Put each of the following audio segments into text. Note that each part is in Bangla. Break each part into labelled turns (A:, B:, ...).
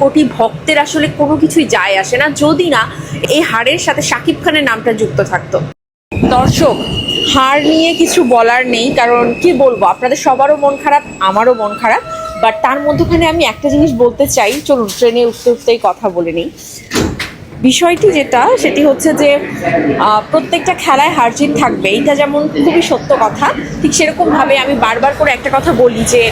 A: কোটি ভক্তের আসলে কোনো কিছুই যায় আসে না, যদি না এই হারের সাথে শাকিব খানের নামটা যুক্ত থাকতো। দর্শক হার নিয়ে কিছু বলার নেই, কারণ কি বলব, আপনাদের সবারও মন খারাপ, আমারও মন খারাপ বাট তার মধ্যখানে আমি একটা জিনিস বলতে চাই। চলুন ট্রেনে উঠতে উঠতেই কথা বলে নিই। বিষয়টি যেটা, সেটি হচ্ছে যে প্রত্যেকটা খেলায় হার জিত থাকবে। এইটা যেমন খুবই সত্য কথা, ঠিক সেরকমভাবে আমি বারবার করে একটা কথা বলি যে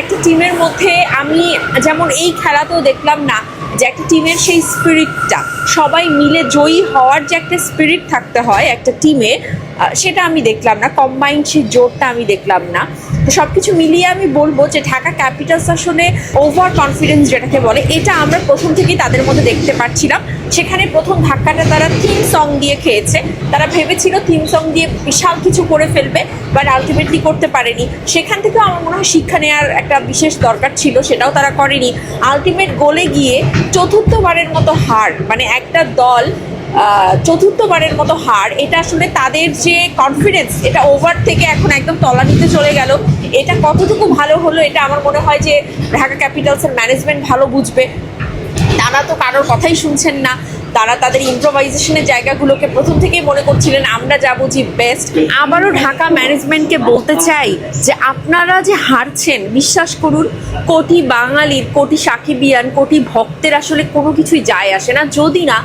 A: একটা টিমের মধ্যে আমি যেমন এই খেলাতেও দেখলাম না, যে একটা টিমের সেই স্পিরিটটা সবাই মিলে জয়ী হওয়ার যে একটা স্পিরিট থাকতে হয় একটা টিমে সেটা আমি দেখলাম না কম্বাইন্ড সেই জোরটা আমি দেখলাম না। সব কিছু মিলিয়ে আমি বলব যে ঢাকা ক্যাপিটালস আসলে ওভার কনফিডেন্স যেটাকে বলে, এটা আমরা প্রথম থেকেই তাদের মধ্যে দেখতে পাচ্ছিলাম সেখানে প্রথম ধাক্কাটা তারা থিম সং দিয়ে খেয়েছে। তারা ভেবেছিল থিম সং দিয়ে বিশাল কিছু করে ফেলবে বাট আলটিমেটলি করতে পারেনি। সেখান থেকেও আমার মনে হয় শিক্ষা নেওয়ার একটা বিশেষ দরকার ছিল, সেটাও তারা করেনি। আলটিমেট গোলে গিয়ে চতুর্থবারের মতো হার মানে একটা দল চতুর্থবারের মতো হার। এটা আসলে তাদের যে কনফিডেন্স এটা ওভার থেকে এখন একদম তলানিতে চলে গেল। এটা কতটুকু ভালো হলো, এটা আমার মনে হয় যে ঢাকা ক্যাপিটালসের ম্যানেজমেন্ট ভালো বুঝবে। তারা তো কারোর কথাই শুনছেন না। তারা তাদের ইম্প্রোভাইজেশনের জায়গাগুলোকে প্রথম থেকেই মনে করছিলেন, আমরা যা বুঝি বেস্ট আবারও ঢাকা ম্যানেজমেন্টকে বলতে চাই যে আপনারা যে হারছেন, বিশ্বাস করুন, কোটি বাঙালির, কোটি সাকিবিয়ান, কোটি ভক্তের আসলে কোনো কিছুই যায় আসে না। যদি না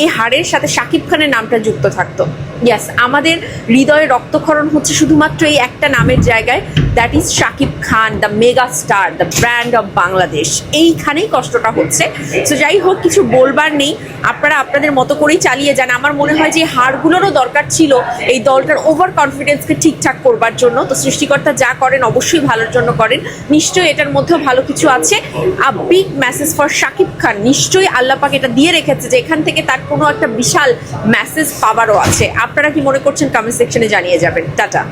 A: এই হারের সাথে শাকিব খানের নামটা যুক্ত থাকতো। ইয়াস আমাদের হৃদয়ে রক্তক্ষরণ হচ্ছে শুধুমাত্র এই একটা নামের জায়গায়। That is Shakib Khan the mega star the brand of Bangladesh এইখানেই কষ্টটা হচ্ছে। সো যাই হোক, কিছু বলবার নেই। আপনারা আপনাদের মতো করেই চালিয়ে যান। আমার মনে হয় যে হারগুলোরও দরকার ছিল এই দলটার ওভার কনফিডেন্সকে ঠিকঠাক করবার জন্য। তো সৃষ্টিকর্তা যা করেন, অবশ্যই ভালোর জন্য করেন। নিশ্চয়ই এটার মধ্যেও ভালো কিছু আছে। A big message for Shakib Khan. নিশ্চয়ই আল্লাপাক এটা দিয়ে রেখেছে যে এখান থেকে তার কোনো একটা বিশাল মেসেজ পাওয়ারও আছে। আপনারা কি মনে করছেন কমেন্ট সেকশনে জানিয়ে যাবেন। টাটা।